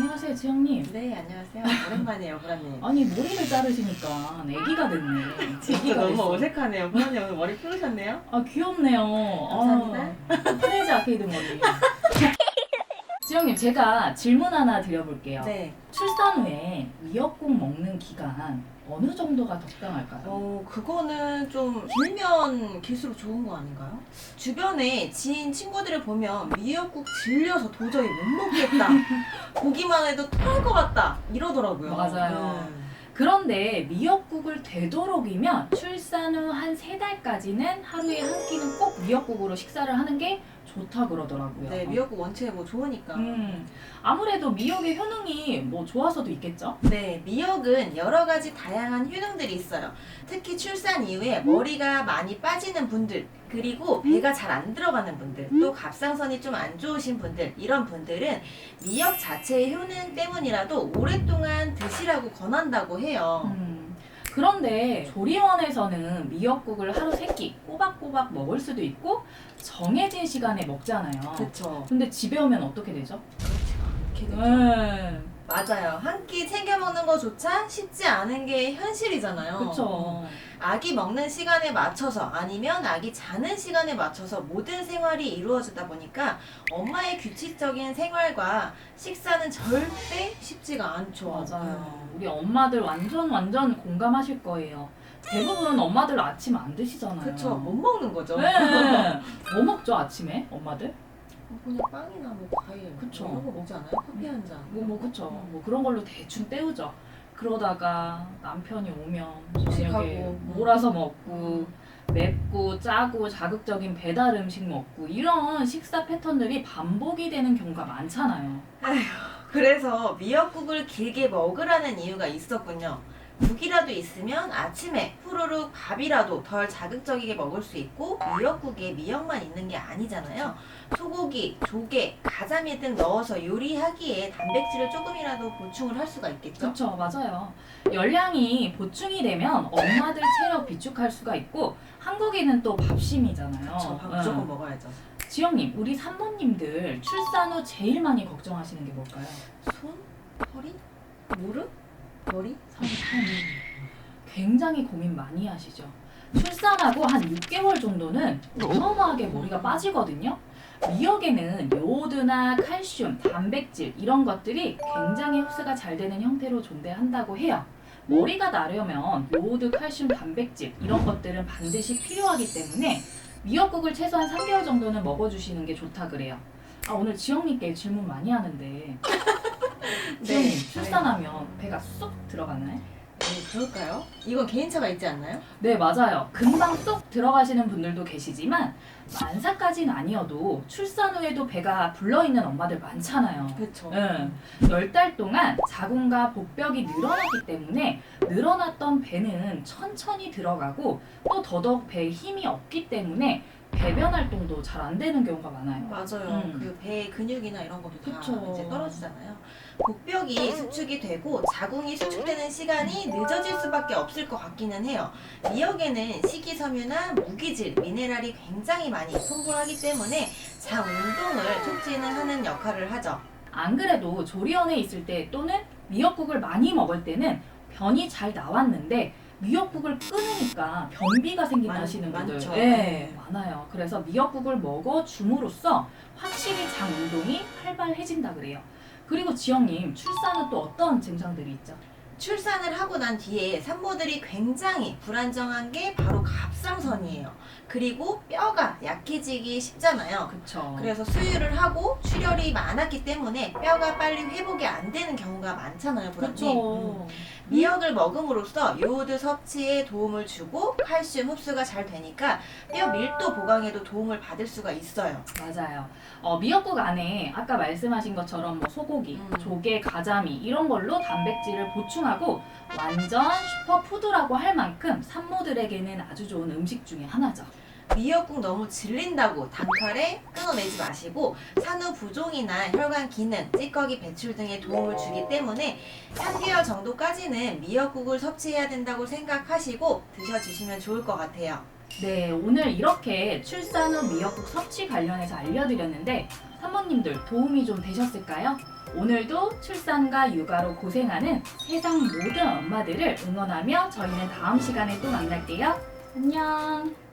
안녕하세요, 지영님. 네, 안녕하세요. 오랜만이에요, 보라님. 아니 머리를 자르시니까 애기가 됐네. 진짜 애기가 너무 됐어. 어색하네요. 보라님 오늘 머리 풀으셨네요? 아 귀엽네요. 감사합니다. 아, 프레즈 아케이드 머리. 지영님 제가 질문 하나 드려볼게요. 네. 출산 후에 미역국 먹는 기간 어느 정도가 적당할까요? 어, 그거는 좀 길면 길수록 좋은 거 아닌가요? 주변에 지인 친구들을 보면 미역국 질려서 도저히 못 먹겠다. 보기만 해도 토할 것 같다. 이러더라고요. 맞아요. 음. 그런데 미역국을 되도록이면 출산 후 한 세 달까지는 하루에 한 끼는 꼭 미역국으로 식사를 하는 게 좋다 그러더라고요. 네, 미역국 원체 뭐 좋으니까. 음, 아무래도 미역의 효능이 뭐 좋아서도 있겠죠? 네, 미역은 여러 가지 다양한 효능들이 있어요. 특히 출산 이후에 머리가 많이 빠지는 분들, 그리고 배가 잘 안 들어가는 분들, 또 갑상선이 좀 안 좋으신 분들, 이런 분들은 미역 자체의 효능 때문이라도 오랫동안 드시라고 권한다고 해요. 음, 그런데 조리원에서는 미역국을 하루 세 끼 꼬박꼬박 먹을 수도 있고 정해진 시간에 먹잖아요. 그쵸. 근데 집에 오면 어떻게 되죠? 그렇게 되죠. 네, 맞아요. 한 끼 챙겨 먹는 거조차 쉽지 않은 게 현실이잖아요. 그쵸. 아기 먹는 시간에 맞춰서 아니면 아기 자는 시간에 맞춰서 모든 생활이 이루어지다 보니까 엄마의 규칙적인 생활과 식사는 절대 쉽지가 않죠. 맞아요. 우리 엄마들 완전 완전 공감하실 거예요. 대부분 엄마들 아침 안 드시잖아요. 그쵸. 못 먹는 거죠. 네. 뭐 먹죠 아침에 엄마들? 그냥 빵이나 뭐 과일 그쵸. 뭐 이런 거 먹지 않아요? 커피 한 잔. 뭐, 뭐 그쵸. 뭐 그런 걸로 대충 때우죠. 그러다가 남편이 오면 저녁에 식하고. 몰아서 먹고 맵고 짜고 자극적인 배달 음식 먹고 이런 식사 패턴들이 반복이 되는 경우가 많잖아요. 그래서 미역국을 길게 먹으라는 이유가 있었군요. 국이라도 있으면 아침에 후루룩 밥이라도 덜 자극적이게 먹을 수 있고 미역국에 미역만 있는 게 아니잖아요. 소고기, 조개, 가자미 등 넣어서 요리하기에 단백질을 조금이라도 보충을 할 수가 있겠죠. 그렇죠, 맞아요. 열량이 보충이 되면 엄마들 체력 비축할 수가 있고 한국인은 또 밥심이잖아요. 그쵸, 밥 응. 무조건 먹어야죠. 지영님, 우리 산모님들 출산 후 제일 많이 걱정하시는 게 뭘까요? 손, 허리, 무릎, 머리. 굉장히 고민 많이 하시죠. 출산하고 한 6개월 정도는 어마어마하게 머리가 빠지거든요. 미역에는 요오드나 칼슘, 단백질 이런 것들이 굉장히 흡수가 잘 되는 형태로 존재한다고 해요. 머리가 나려면 요오드, 칼슘, 단백질 이런 것들은 반드시 필요하기 때문에 미역국을 최소한 3개월 정도는 먹어주시는 게 좋다 그래요. 아 오늘 지영님께 질문 많이 하는데 지영님 출산하면 배가 쏙 들어가나요? 네, 그럴까요? 이건 개인차가 있지 않나요? 네, 맞아요. 금방 쏙 들어가시는 분들도 계시지만 만사까지는 아니어도 출산 후에도 배가 불러있는 엄마들 많잖아요. 그렇죠. 응. 10달 동안 자궁과 복벽이 늘어났기 때문에 늘어났던 배는 천천히 들어가고 또 더더욱 배에 힘이 없기 때문에 배변 활동도 잘 안 되는 경우가 많아요. 맞아요. 음. 그배 근육이나 이런 것도 다 그쵸. 이제 떨어지잖아요. 복벽이 수축이 되고 자궁이 수축되는 시간이 늦어질 수밖에 없을 것 같기는 해요. 미역에는 식이섬유나 무기질, 미네랄이 굉장히 많이 풍부하기 때문에 장 운동을 촉진을 하는 역할을 하죠. 안 그래도 조리원에 있을 때 또는 미역국을 많이 먹을 때는 변이 잘 나왔는데 미역국을 끊으니까 변비가 생긴다 많- 하시는 분들 많죠. 예, 네. 많아요. 그래서 미역국을 먹어 줌으로써 확실히 장 운동이 활발해진다 그래요. 그리고 지영님 출산은 또 어떤 증상들이 있죠? 출산을 하고 난 뒤에 산모들이 굉장히 불안정한 게 바로 갑상선이에요. 그리고 뼈가 약해지기 쉽잖아요. 그쵸. 그래서 수유를 하고 출혈이 많았기 때문에 뼈가 빨리 회복이 안 되는 경우가 많잖아요, 보라님. 그쵸. 미역을 먹음으로써 요오드 섭취에 도움을 주고 칼슘 흡수가 잘 되니까 뼈 밀도 보강에도 도움을 받을 수가 있어요. 맞아요. 어, 미역국 안에 아까 말씀하신 것처럼 뭐 소고기, 음. 조개, 가자미 이런 걸로 단백질을 보충하고 완전 슈퍼푸드라고 할 만큼 산모들에게는 아주 좋은 음식 중에 하나죠. 미역국 너무 질린다고 단칼에 끊어내지 마시고 산후 부종이나 혈관 기능, 찌꺼기 배출 등에 도움을 주기 때문에 3개월 정도까지는 미역국을 섭취해야 된다고 생각하시고 드셔주시면 좋을 것 같아요. 네, 오늘 이렇게 출산 후 미역국 섭취 관련해서 알려드렸는데 산모님들 도움이 좀 되셨을까요? 오늘도 출산과 육아로 고생하는 세상 모든 엄마들을 응원하며 저희는 다음 시간에 또 만날게요. 안녕.